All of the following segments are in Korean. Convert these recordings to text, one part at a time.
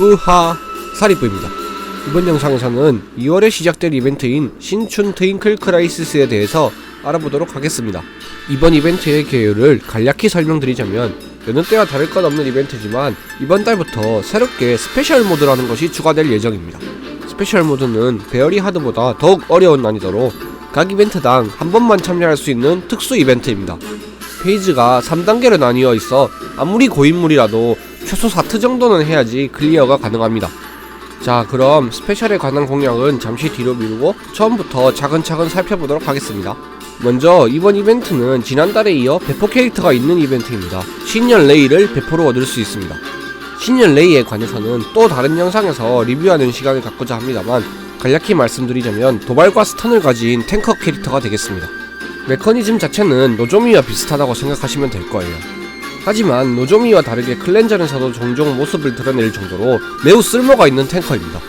으하 사리프입니다. 이번 영상에서는 2월에 시작될 이벤트인 신춘 트윙클 크라이시스에 대해서 알아보도록 하겠습니다. 이번 이벤트의 개요를 간략히 설명드리자면 여느 때와 다를 것 없는 이벤트지만 이번 달부터 새롭게 스페셜 모드라는 것이 추가될 예정입니다. 스페셜 모드는 베어리 하드보다 더욱 어려운 난이도로 각 이벤트당 한 번만 참여할 수 있는 특수 이벤트입니다. 페이지가 3단계로 나뉘어 있어 아무리 고인물이라도 최소 4트 정도는 해야지 클리어가 가능합니다. 자 그럼 스페셜에 관한 공략은 잠시 뒤로 미루고 처음부터 차근차근 살펴보도록 하겠습니다. 먼저 이번 이벤트는 지난달에 이어 배포 캐릭터가 있는 이벤트입니다. 신년 레이를 배포로 얻을 수 있습니다. 신년 레이에 관해서는 또 다른 영상에서 리뷰하는 시간을 갖고자 합니다만 간략히 말씀드리자면 도발과 스턴을 가진 탱커 캐릭터가 되겠습니다. 메커니즘 자체는 노조미와 비슷하다고 생각하시면 될 거예요. 하지만 노조미와 다르게 클렌저에서도 종종 모습을 드러낼 정도로 매우 쓸모가 있는 탱커입니다.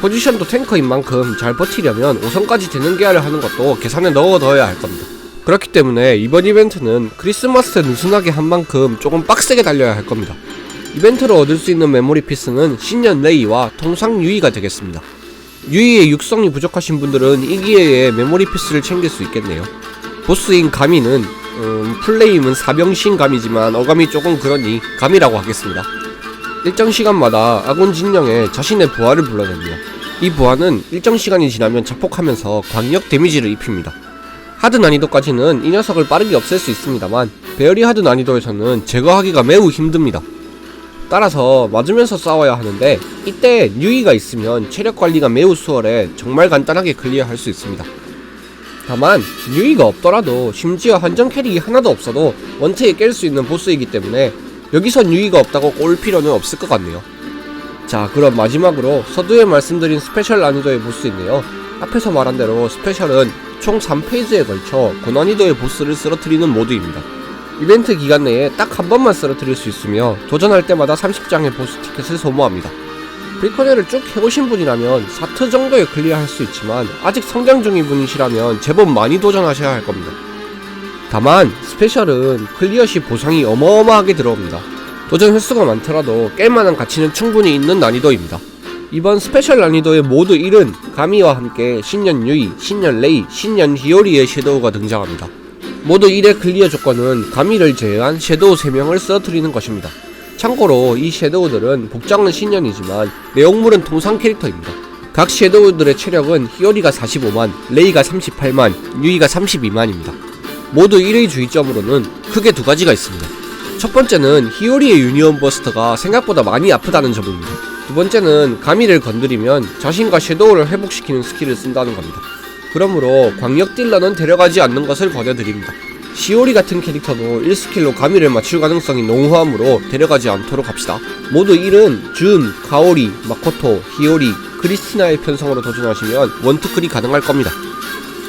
포지션도 탱커인 만큼 잘 버티려면 5성까지 되는 계약을 하는 것도 계산에 넣어둬야 할 겁니다. 그렇기 때문에 이번 이벤트는 크리스마스 때 느슨하게 한 만큼 조금 빡세게 달려야 할 겁니다. 이벤트로 얻을 수 있는 메모리 피스는 신년 레이와 통상 유이가 되겠습니다. 유이의 육성이 부족하신 분들은 이 기회에 메모리 피스를 챙길 수 있겠네요. 보스인 가미는 음, 플레임은 사병신 감이지만 어감이 조금 그러니 감이라고 하겠습니다. 일정 시간마다 아군 진영에 자신의 부하를 불러냅니다. 이 부하는 일정 시간이 지나면 자폭하면서 광역 데미지를 입힙니다. 하드 난이도까지는 이 녀석을 빠르게 없앨 수 있습니다만 베어리 하드 난이도에서는 제거하기가 매우 힘듭니다. 따라서 맞으면서 싸워야 하는데 이때 유이가 있으면 체력 관리가 매우 수월해 정말 간단하게 클리어할 수 있습니다. 다만 유이가 없더라도 심지어 한정 캐릭이 하나도 없어도 원트에 깰 수 있는 보스이기 때문에 여기선 유이가 없다고 꼴 필요는 없을 것 같네요. 자 그럼 마지막으로 서두에 말씀드린 스페셜 난이도의 보스인데요. 앞에서 말한 대로 스페셜은 총 3페이지에 걸쳐 고난이도의 보스를 쓰러뜨리는 모드입니다. 이벤트 기간 내에 딱 한 번만 쓰러뜨릴 수 있으며 도전할 때마다 30장의 보스 티켓을 소모합니다. 브리커네를 쭉 해보신 분이라면 4트 정도에 클리어할 수 있지만 아직 성장 중인 분이시라면 제법 많이 도전하셔야 할 겁니다. 다만 스페셜은 클리어 시 보상이 어마어마하게 들어옵니다. 도전 횟수가 많더라도 깰만한 가치는 충분히 있는 난이도입니다. 이번 스페셜 난이도의 모두 1은 가미와 함께 신년 유이, 신년 레이, 신년 히오리의 섀도우가 등장합니다. 모두 1의 클리어 조건은 가미를 제외한 섀도우 3명을 쓰러뜨리는 것입니다. 참고로 이 섀도우들은 복장은 신년이지만 내용물은 통상 캐릭터입니다. 각 섀도우들의 체력은 히오리가 45만, 레이가 38만, 유이가 32만입니다. 모두 1의 주의점으로는 크게 두 가지가 있습니다. 첫 번째는 히오리의 유니온 버스터가 생각보다 많이 아프다는 점입니다. 두 번째는 가미를 건드리면 자신과 섀도우를 회복시키는 스킬을 쓴다는 겁니다. 그러므로 광역 딜러는 데려가지 않는 것을 권해드립니다. 시오리 같은 캐릭터도 1스킬로 가미를 맞출 가능성이 농후하므로 데려가지 않도록 합시다. 모두 1은 준, 가오리, 마코토, 히오리, 크리스티나의 편성으로 도전하시면 원투클이 가능할 겁니다.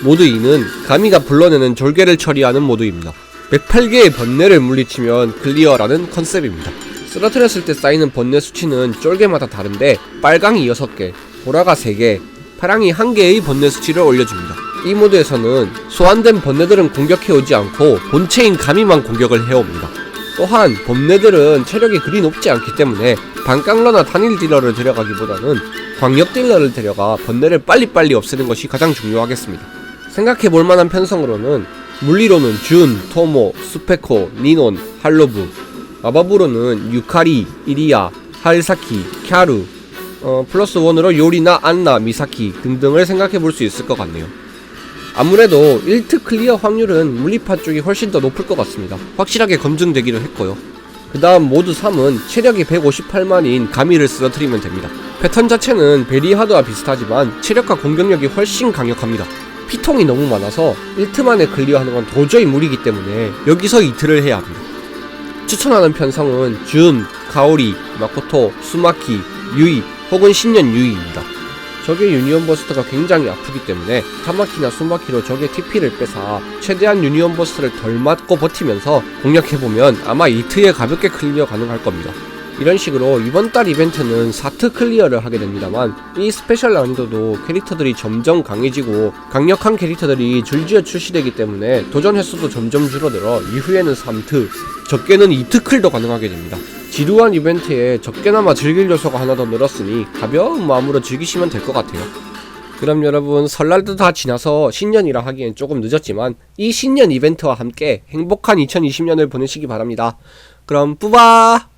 모두 2는 가미가 불러내는 졸개를 처리하는 모드입니다. 108개의 번뇌를 물리치면 클리어라는 컨셉입니다. 쓰러뜨렸을 때 쌓이는 번뇌 수치는 쫄개마다 다른데 빨강이 6개, 보라가 3개, 파랑이 1개의 번뇌 수치를 올려줍니다. 이 모드에서는 소환된 번뇌들은 공격해오지 않고 본체인 가미만 공격을 해옵니다. 또한 번뇌들은 체력이 그리 높지 않기 때문에 반깡러나 단일 딜러를 데려가기보다는 광역 딜러를 데려가 번뇌를 빨리빨리 없애는 것이 가장 중요하겠습니다. 생각해 볼 만한 편성으로는 물리로는 준, 토모, 스페코, 니논, 할로브 마법으로는 유카리, 이리야, 하르사키, 캬루 어, 플러스 원으로 요리나 안나, 미사키 등등을 생각해 볼 수 있을 것 같네요. 아무래도 1트 클리어 확률은 물리파 쪽이 훨씬 더 높을 것 같습니다. 확실하게 검증되기도 했고요. 그 다음 모두 3은 체력이 158만인 가미를 쓰러뜨리면 됩니다. 패턴 자체는 베리하드와 비슷하지만 체력과 공격력이 훨씬 강력합니다. 피통이 너무 많아서 1트만에 클리어하는 건 도저히 무리기 때문에 여기서 2트를 해야 합니다. 추천하는 편성은 준, 가오리, 마코토, 수마키, 유이 혹은 신년 유이입니다. 적의 유니온 버스터가 굉장히 아프기 때문에 타마키나 수마키로 적의 TP를 뺏어 최대한 유니온 버스터를 덜 맞고 버티면서 공략해보면 아마 이트에 가볍게 클리어 가능할 겁니다. 이런 식으로 이번 달 이벤트는 4트 클리어를 하게 됩니다만 이 스페셜 난이도도 캐릭터들이 점점 강해지고 강력한 캐릭터들이 줄지어 출시되기 때문에 도전 횟수도 점점 줄어들어 이후에는 3트, 적게는 2트 클도 가능하게 됩니다. 지루한 이벤트에 적게나마 즐길 요소가 하나 더 늘었으니 가벼운 마음으로 즐기시면 될 것 같아요. 그럼 여러분 설날도 다 지나서 신년이라 하기엔 조금 늦었지만 이 신년 이벤트와 함께 행복한 2020년을 보내시기 바랍니다. 그럼 뿌바!